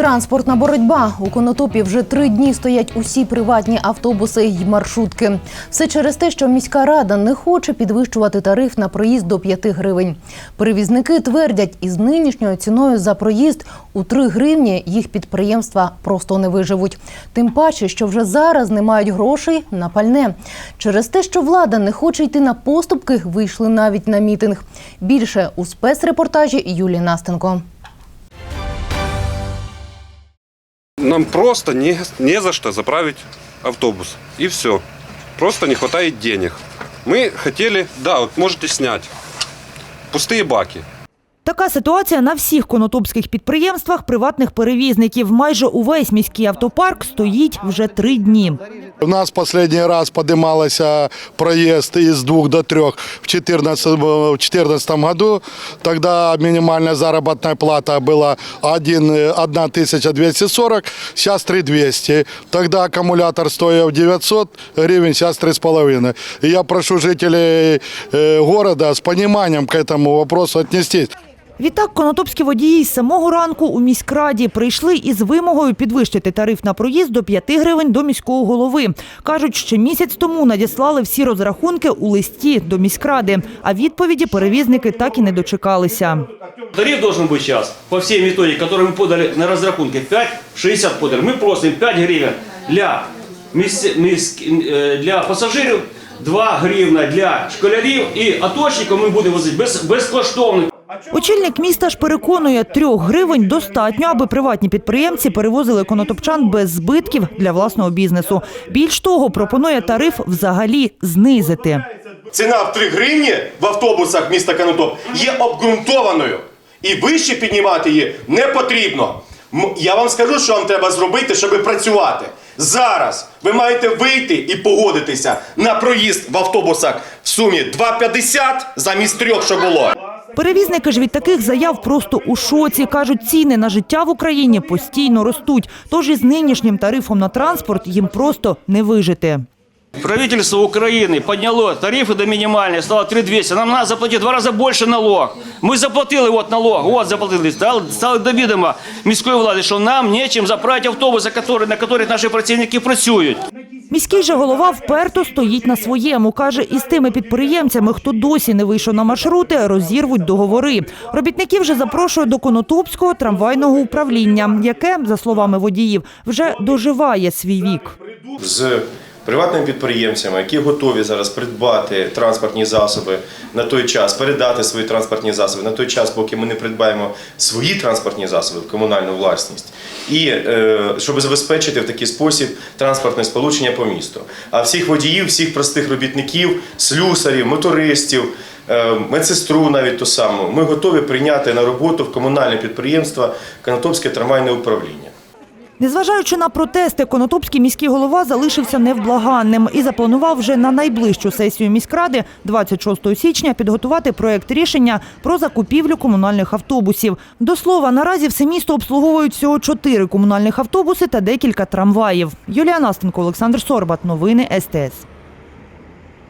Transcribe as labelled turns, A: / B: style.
A: Транспортна боротьба у Конотопі вже три дні стоять усі приватні автобуси й маршрутки. Все через те, що міська рада не хоче підвищувати тариф на проїзд до 5 гривень. Перевізники твердять, із нинішньою ціною за проїзд у 3 гривні їх підприємства просто не виживуть. Тим паче, що вже зараз не мають грошей на пальне. Через те, що влада не хоче йти на поступки, вийшли навіть на мітинг. Більше у спецрепортажі Юлії Настенко.
B: Нам просто не, не за что заправить автобус. И все. Просто не хватает денег. Мы хотели, да, вот можете снять. Пустые баки.
C: Така ситуація на всіх конотопських підприємствах приватних перевізників. Майже увесь міський автопарк стоїть вже три дні.
D: У нас последний раз поднимался проезд из двух до трех в 2014 в 2014 году. Тогда минимальная заработная плата была 1, 1240, сейчас 3200. Тогда аккумулятор стоил 900 гривен, сейчас 3,5. И я прошу жителей э, города с пониманием к этому вопросу отнестись.
C: Відтак конотопські водії з самого ранку у міськраді прийшли із вимогою підвищити тариф на проїзд до 5 гривень до міського голови. Кажуть, ще місяць тому надіслали всі розрахунки у листі до міськради, а відповіді перевізники так і не дочекалися.
E: Тариф должен быть сейчас по всей методике, которую мы подали на разрахунке 5,60 подали. Мы просим 5 гривен для, міс- міс- е, для пасажирів, 2 гривна для школярів і аточників ми будемо возити без, безкоштовно.
C: Очільник міста ж переконує, трьох гривень достатньо, аби приватні підприємці перевозили конотопчан без збитків для власного бізнесу. Більш того, пропонує тариф взагалі знизити.
F: Ціна в 3 гривні в автобусах міста Конотоп є обґрунтованою. І вище піднімати її не потрібно. Я вам скажу, що вам треба зробити, щоб працювати. Зараз ви маєте вийти і погодитися на проїзд в автобусах в сумі 2,50 замість трьох, що було.
C: Перевізники ж від таких заяв просто у шоці. Кажуть, ціни на життя в Україні постійно ростуть. Тож із нинішнім тарифом на транспорт їм просто не вижити.
E: Правительство Украины подняло тарифы до минимальной, стало 3200. Нам надо заплатить в два раза больше налог. Мы заплатили вот налог, вот заплатили. Стало, стало до відома міської влади, що нам нечим заправити автобуси, які, на яких наші працівники працюють.
C: Міський же голова вперто стоїть на своєму. Каже, із тими підприємцями, хто досі не вийшов на маршрути, розірвуть договори. Робітників вже запрошує до Конотопського трамвайного управління, яке, за словами водіїв, вже доживає свій вік.
F: з приватними підприємцями, які готові зараз придбати транспортні засоби на той час, передати свої транспортні засоби на той час, поки ми не придбаємо свої транспортні засоби в комунальну власність, і е, щоб забезпечити в такий спосіб транспортне сполучення по місту. А всіх водіїв, всіх простих робітників, слюсарів, мотористів. е, Медсестру навіть ту саму, ми готові прийняти на роботу в комунальне підприємство Конотопське трамвайне управління.
C: Незважаючи на протести, Конотопський міський голова залишився невблаганним і запланував вже на найближчу сесію міськради 26 січня підготувати проект рішення про закупівлю комунальних автобусів. До слова, наразі все місто обслуговують всього чотири комунальних автобуси та декілька трамваїв. Юлія Настенко, Олександр Сорбат. Новини СТС.